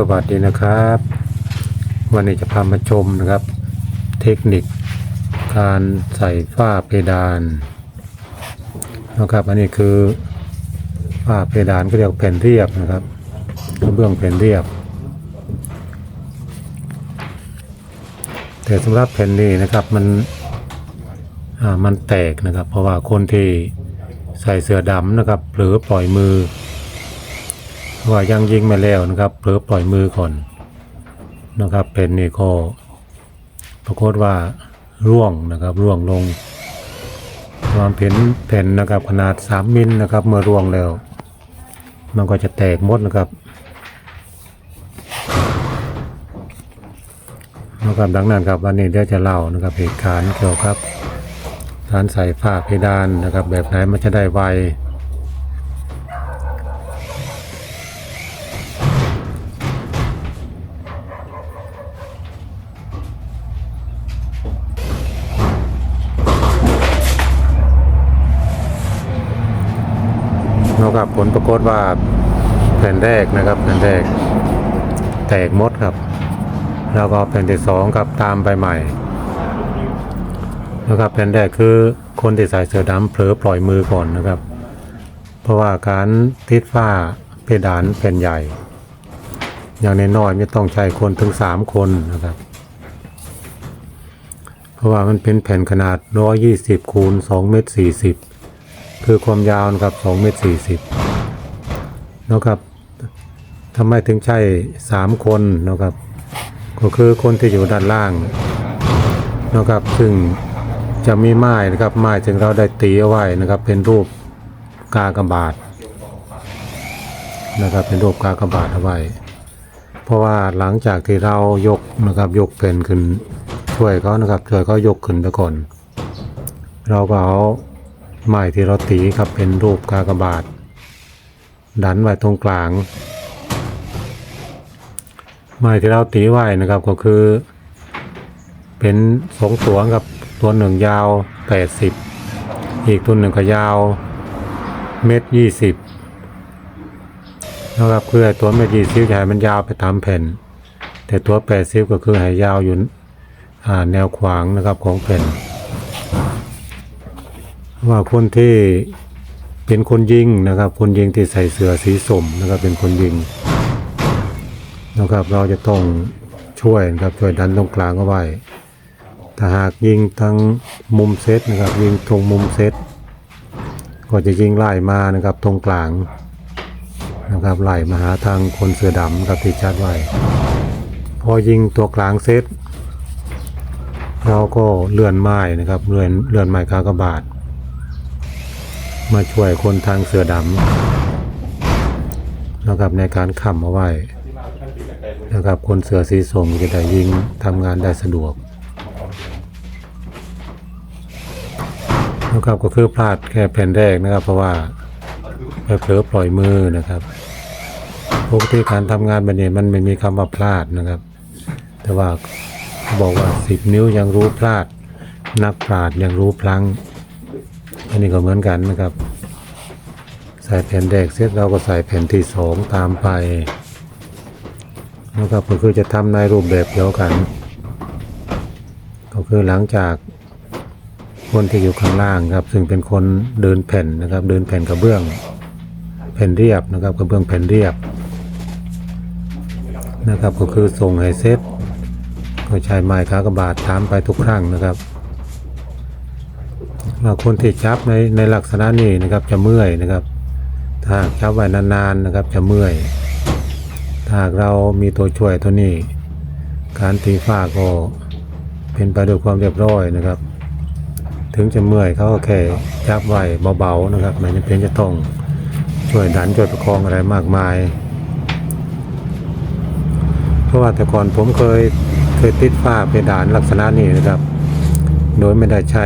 สวัสดีนะครับ วันนี้จะพามาชมนะครับ เทคนิคการใส่ฝ้าเพดานนะครับ อันนี้คือฝ้าเพดานก็เรียกแผ่นเรียบนะครับกระเบื้องแผ่นเรียบ แต่สำหรับแผ่นนี้นะครับมันอ่ามันแตกนะครับ เพราะว่าคนที่ใส่เสื้อดำนะครับหรือปล่อยมือ ว่ายังยิงมาแล้วนะครับเผลอปล่อยมือก่อนนะครับ เป็นนี่ก็ปรากฏว่าร่วงนะครับร่วงลงความเผ็นแผ่นนะครับขนาด 3 มิลนะครับ เมื่อร่วงแล้ว มันก็จะแตกหมดนะครับนะครับดังนั้นครับวันนี้เดี๋ยวจะเล่านะครับเหตุการณ์เกี่ยวกับการใส่ฝ้าเพดานนะครับ แบบไหนมันจะได้ไวากฏว่าแผ่นแรกนะครับแผ่นแรกแตกมดครับ แล้วก็แผ่นที่สองครับตามไปใหม่นะครับแผ่นแรกคือคนที่ใส่เสื้อดำเผลอปล่อยมือก่อนนะครับ เพราะว่าการติดฝ้าเพดานแผ่นใหญ่ อย่างน้อยๆไม่ต้องใช้คนถึงสามคนนะครับ เพราะว่ามันเป็นแผ่นขนาด 120คูณ2เมตร40 คือความยาวนะครับ2เมตร40 นะครับทำไมถึงใช่3คนนะครับ ก็คือคนที่อยู่ด้านล่างนะครับ ซึ่งจะมีไม้นะครับไม้จึงเราได้ตีเอาไว้นะครับ เป็นรูปกากบาทนะครับ เป็นรูปกากบาทเอาไว้ เพราะว่าหลังจากที่เรายกนะครับ ยกเพนขึ้นช่วยเขานะครับ ช่วยเขายกขึ้นไปก่อน เราก็เอาไม้ที่เราตีครับเป็นรูปกากบาท ดันไว้ตรงกลาง ไม้ที่เราตีไว้นะครับก็คือ เป็นสองตัวครับตัวหนึ่งยาว 80 อีกตัวหนึ่งก็ยาวเมตรยี่สิบนะครับคือตัวเมตรยี่สิบจะให้มันยาวไปตามแผ่น แต่ตัวแปดสิบก็คือให้ยาวอยู่แนวขวางนะครับของแผ่น ว่าคนที่ เป็นคนยิงนะครับ คนยิงที่ใส่เสื้อสีส้มนะครับ เป็นคนยิงนะครับ เราจะต้องช่วยนะครับช่วยดันตรงกลางเอาไว้ถ้าหากยิงทางมุมเซตนะครับ ยิงตรงมุมเซตก็จะยิงไล่มานะครับตรงกลางนะครับไล่มาหาทางคนเสื้อดำครับที่ชัดไว้พอยิงตัวกลางเซตเราก็เลื่อนไม้นะครับเลื่อนเลื่อนไม้กากบาท มาช่วยคนทางเสือดำนะครับในการค้ำเอาไว้นะครับคนเสือสีส้มจะได้ยิงทำงานได้สะดวกนะครับก็คือพลาดแค่แผ่นแรกนะครับ เพราะว่าไปเผลอปล่อยมือนะครับปกติการทำงานแบบนี้มันไม่มีคำว่าพลาดนะครับ แต่ว่าบอกว่าสิบนิ้วยังรู้พลาด นักปราดยังรู้พลัง อันนี้ก็เหมือนกันนะครับ ใส่แผ่นแรกเสร็จเราก็ใส่แผ่นที่สองตามไปนะครับก็คือจะทำในรูปแบบเดียวกัน ก็คือหลังจากคนที่อยู่ข้างล่างครับ ซึ่งเป็นคนเดินแผ่นนะครับ เดินแผ่นกระเบื้อง แผ่นเรียบนะครับกระเบื้องแผ่นเรียบนะครับ ก็คือส่งให้เซตก็ใช้ไม้ขากระบาดตามไปทุกครั้งนะครับ คนที่จับในในลักษณะนี้นะครับจะเมื่อยนะครับ ถ้าหากจับไว้นานๆนะครับจะเมื่อย ถ้าหากเรามีตัวช่วยตัวนี้ การตีฝ้าก็เป็นไปด้วยความเรียบร้อยนะครับ ถึงจะเมื่อยเขาก็แค่จับไว้เบาๆนะครับไม่จำเป็นจะต้องช่วยดันช่วยประคองอะไรมากมาย เพราะว่าแต่ก่อนผมเคยเคยติดฝ้าเพดานลักษณะนี้นะครับ โดยไม่ได้ใช้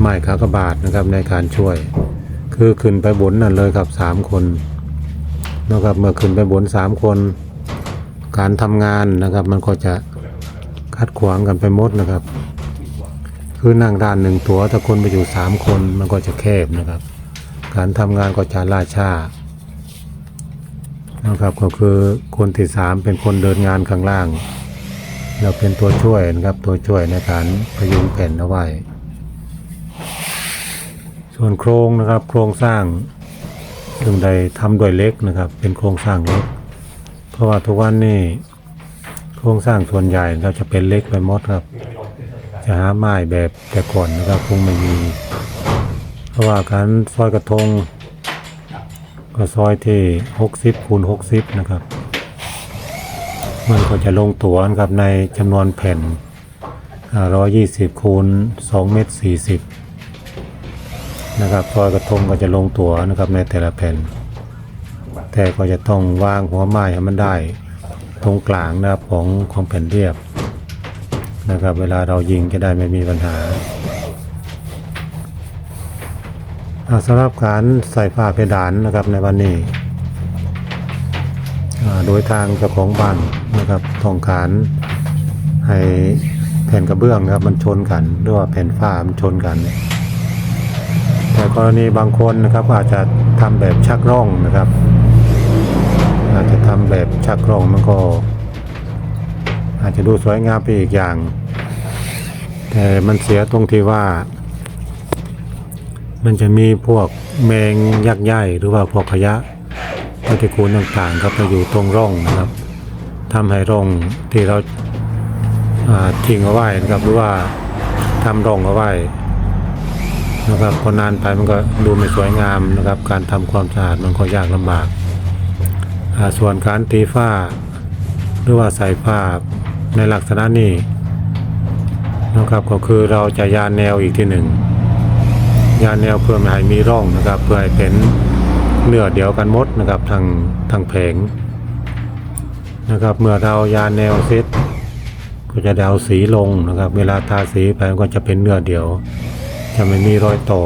ไม้ขากระบาดนะครับในการช่วย คือขึ้นไปบนนั่นเลยครับสามคนนะครับเมื่อขึ้นไปบนสามคน การทำงานนะครับ มันก็จะคัดขวางกันไปหมดนะครับ คือนั่งด้านหนึ่งตัวถ้าคนไปอยู่สามคนมันก็จะแคบนะครับ การทำงานก็จะล่าช้านะครับก็คือคนที่สามเป็นคนเดินงานข้างล่าง เราเป็นตัวช่วยนะครับตัวช่วยในการพยุงแผ่นเอาไว้ ส่วนโครงนะครับ โครงสร้างซึ่งใดทำด้วยเล็กนะครับ เป็นโครงสร้างเล็ก เพราะว่าทุกวันนี้โครงสร้างส่วนใหญ่เราจะเป็นเล็กไปหมดครับ จะหาไม้แบบแต่ก่อนนะครับคงไม่มี เพราะว่าการซอยกระทง ก็ซอยที่60คูณ60 นะครับ มันก็จะลงตัวนะครับในจำนวนแผ่นอ่า120คูณ2เมตร40 นะครับซอยกระทงก็จะลงตัวนะครับในแต่ละแผ่น แต่ก็จะต้องวางหัวไม้ให้มันได้ตรงกลางนะครับของของแผ่นเรียบนะครับ เวลาเรายิงจะได้ไม่มีปัญหาอ่าสำหรับการใส่ฝ้าเพดานนะครับในวันนี้โดยทางเจ้าของบ้านนะครับต้องการให้แผ่นกระเบื้องนะครับมันชนกันหรือว่าแผ่นฝ้ามันชนกันเนี่ย แต่กรณีบางคนนะครับก็อาจจะทำแบบชักร่องนะครับ อาจจะทำแบบชักร่องมันก็ อาจจะดูสวยงามไปอีกอย่าง แต่มันเสียตรงที่ว่า มันจะมีพวกแมงยักษ์ใหญ่หรือว่าพวกขยะปฏิกูลต่างๆครับมาอยู่ตรงร่องนะครับทำให้ร่องที่เราอ่าทิ้งเอาไว้นะครับหรือว่าทำร่องเอาไว้ นะครับพอนานไปมันก็ดูไม่สวยงามนะครับ การทำความสะอาดมันก็ยากลำบาก ส่วนการตีฝ้า หรือว่าใส่ผ้าในลักษณะนี้นะครับก็คือเราจะยานแนวอีกที่หนึ่งยานแนวเพื่อไม่ให้มีร่องนะครับ เพื่อให้เป็นเนื้อเดียวกันมดนะครับทางทางแผงนะครับ เมื่อเรายานแนวเสร็จก็จะได้เอาสีลงนะครับ เวลาทาสีไปมันก็จะเป็นเนื้อเดียว จะไม่มีรอยต่อ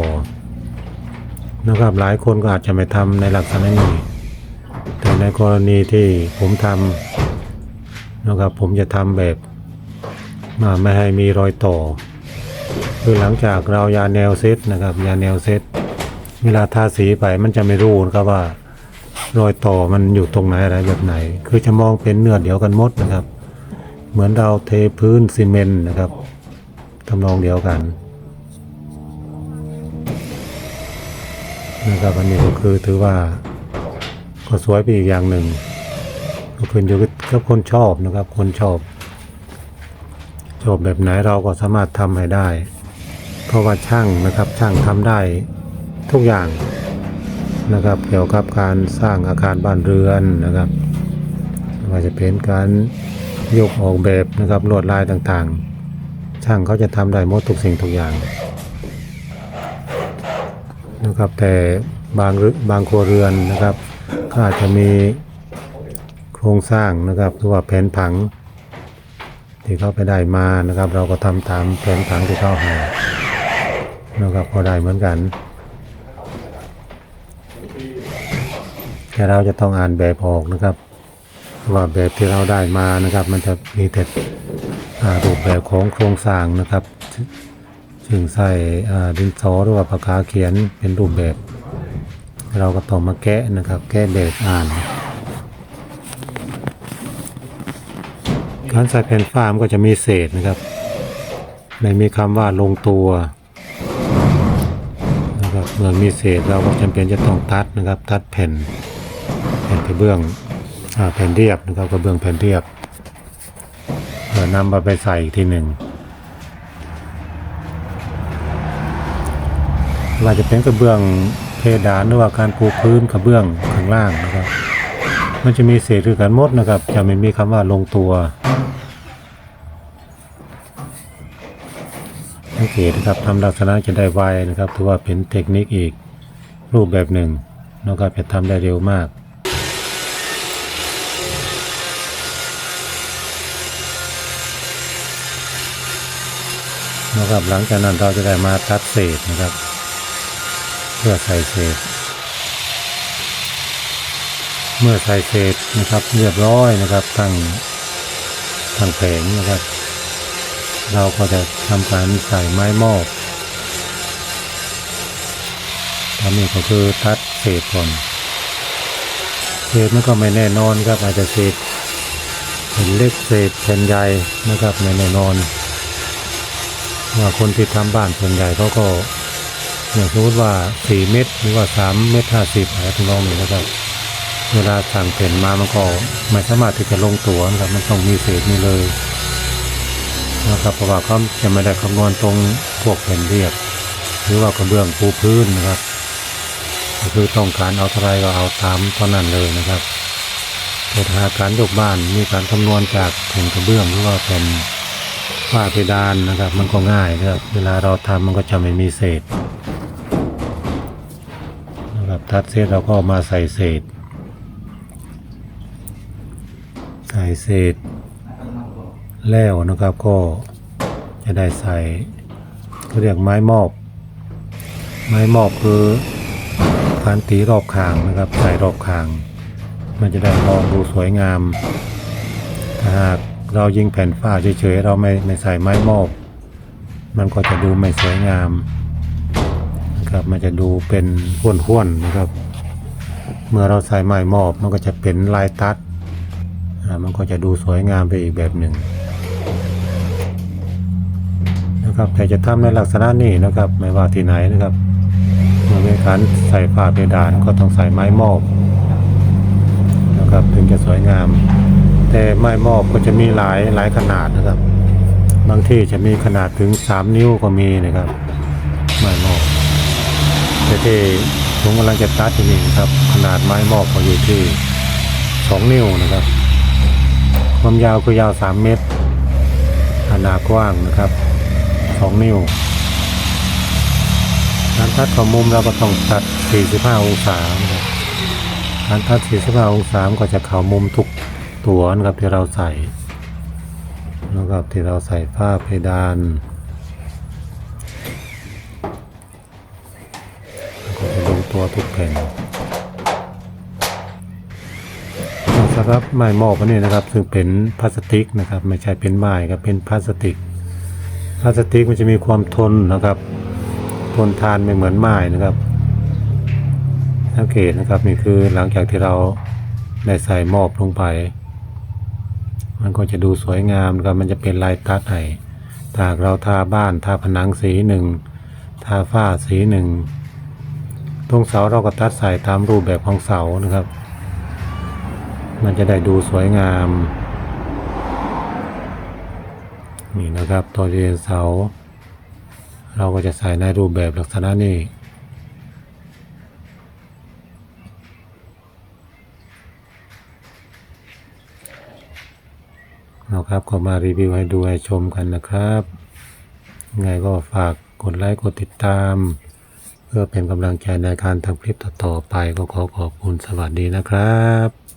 นะครับหลายคนก็อาจจะไม่ทำในลักษณะนี้ แต่ในกรณีที่ผมทำนะครับผมจะทำแบบมาไม่ให้มีรอยต่อ คือหลังจากเรายาแนวเซตนะครับยาแนวเซตเวลาทาสีไปมันจะไม่รู้นะครับว่ารอยต่อมันอยู่ตรงไหนอะไรแบบไหน คือจะมองเป็นเนื้อเดียวกันหมดนะครับ เหมือนเราเทพื้นซีเมนต์นะครับทำนองเดียวกัน นะครับอันนี้ก็คือถือว่าก็สวยไปอีกอย่างหนึ่งก็ขึ้นอยู่กับคนชอบนะครับ คนชอบชอบแบบไหนเราก็สามารถทำให้ได้ เพราะว่าช่างนะครับช่างทำได้ทุกอย่างนะครับ เกี่ยวกับการสร้างอาคารบ้านเรือนนะครับไม่ว่าจะเป็นการยกออกแบบนะครับลวดลายต่างๆ ช่างเขาจะทำได้หมดทุกสิ่งทุกอย่าง นะครับ แต่บางรือบางครัวเรือนนะครับ ก็อาจจะมีโครงสร้างนะครับหรือว่าแผนผัง ที่เขาไปได้มานะครับ เราก็ทำตามแผนผังที่เขาให้นะครับก็ได้เหมือนกัน แต่เราจะต้องอ่านแบบออกนะครับว่าแบบที่เราได้มานะครับ มันจะมีแต่รูปแบบของโครงสร้างนะครับ ซึ่งใส่ดินสอหรือว่าปากกาเขียนเป็นรูปแบบ เราก็ต้องมาแกะนะครับ แกะแบบอ่าน การใส่แผ่นฟ้ามนก็จะมีเศษนะครับ ไม่มีคำว่าลงตัวนะครับเมื่อมีเศษเราก็จำเป็นจะต้องตัดนะครับ ตัดแผ่นแผ่นกระเบื้องอแผ่นเรียบนะครับกระเบื้องแผ่นเรียบเพื่อนำมาไปใส่อีกทีหนึ่ง ว่าจะเป็นกระเบื้องเพดานหรือว่าการปูพื้นกระเบื้องข้างล่างนะครับ มันจะมีเศษคือกันหมดนะครับ จะไม่มีคำว่าลงตัวสังเกตนะครับทำลักษณะจะได้ไวนะครับถือว่าเป็นเทคนิคอีกรูปแบบหนึ่งนะครับจะทำได้เร็วมากนะครับหลังจากนั้นเราจะได้มาตัดเศษนะครับ เพื่อใส่เศษ เมื่อใส่เศษนะครับเรียบร้อยนะครับทั้งทั้งแผงนะครับ เราก็จะทำการใส่ไม้มอบอันนี้ก็คือตัดเศษก่อนเศษมันก็ไม่แน่นอนครับอาจจะเศษแผ่นเล็กเศษแผ่นใหญ่นะครับไม่แน่นอนว่าคนที่ทำบ้านส่วนใหญ่เขาก็ สมมติว่า4เมตรหรือว่า3เมตร50อะไรทุกน้องนี่นะครับ เวลาสั่งแผ่นมามันก็ไม่สามารถที่จะลงตัวนะครับมันต้องมีเศษนี่เลยนะครับเพราะว่าเขาจะไม่ได้คำนวณตรงพวกแผ่นเรียบ หรือว่ากระเบื้องปูพื้นนะครับก็คือต้องการเอาเท่าไรก็เอาตามเท่านั้นเลยนะครับแต่ถ้าการยกบ้านมีการคำนวณจากแผ่นกระเบื้องหรือว่าแผ่นฝ้าเพดานนะครับ มันก็ง่ายนะครับ เวลาเราทำมันก็จะไม่มีเศษ ทัดเศษเราก็มาใส่เศษ ใส่เศษ แล้วนะครับก็จะได้ใส่เขาเรียกไม้มอบ ไม้มอบคือการตีรอบคางนะครับ ใส่รอบคาง มันจะได้มองดูสวยงามถ้าหากเรายิงแผ่นฝ้าเฉยๆเราไม่ไม่ใส่ไม้มอบ มันก็จะดูไม่สวยงาม นะครับ มันจะดูเป็นห้วนๆนะครับ เมื่อเราใส่ไม้มอบมันก็จะเป็นลายตัดมันก็จะดูสวยงามไปอีกแบบหนึ่งนะครับแต่จะทำในลักษณะนี้นะครับ ไม่ว่าที่ไหนนะครับเมื่อเป็นการใส่ฝ้าเพดานก็ต้องใส่ไม้มอบนะครับถึงจะสวยงาม แต่ไม้มอบก็จะมีหลายหลายขนาดนะครับ บางที่จะมีขนาดถึง 3 นิ้วก็มีนะครับไม้มอบ แต่ที่ผมกำลังจะตัดที่นี่นะครับ ขนาดไม้มอบก็อยู่ที่2นิ้วนะครับ ความยาวคือยาว3เมตรขนาดกว้างนะครับสองนิ้วการทัดของมุมเราก็ต้องตัด 45 องศานะครับการทัด 45 องศาก็จะเข้ามุมทุกตัวนะครับที่เราใส่นะครับที่เราใส่ผ้าเพดานก็จะลง ตัวทุกแผ่นสำหรับไม้หมอบอันนี้นะครับ ซึ่งเป็นพลาสติกนะครับ ไม่ใช่เป็นไม้ครับเป็นพลาสติก พลาสติกมันจะมีความทนนะครับ ทนทานไม่เหมือนไม้นะครับสังเกตนะครับนี่คือหลังจากที่เราได้ใส่หมอบลงไป มันก็จะดูสวยงามนะครับมันจะเป็นลายตัดให้ถ้าเราทาบ้านทาผนังสีหนึ่งทาฝ้าสีหนึ่ง ตรงเสาเราก็ตัดใส่ตามรูปแบบของเสานะครับ มันจะได้ดูสวยงาม นี่นะครับตัวเรียนเสา เราก็จะใส่ในรูปแบบลักษณะนี้นะครับก็มารีวิวให้ดูให้ชมกันนะครับ ไงก็ฝากกดไลค์กดติดตาม เพื่อเป็นกำลังใจในการทำคลิปต่อๆไปก็ขอขอบคุณสวัสดีนะครับ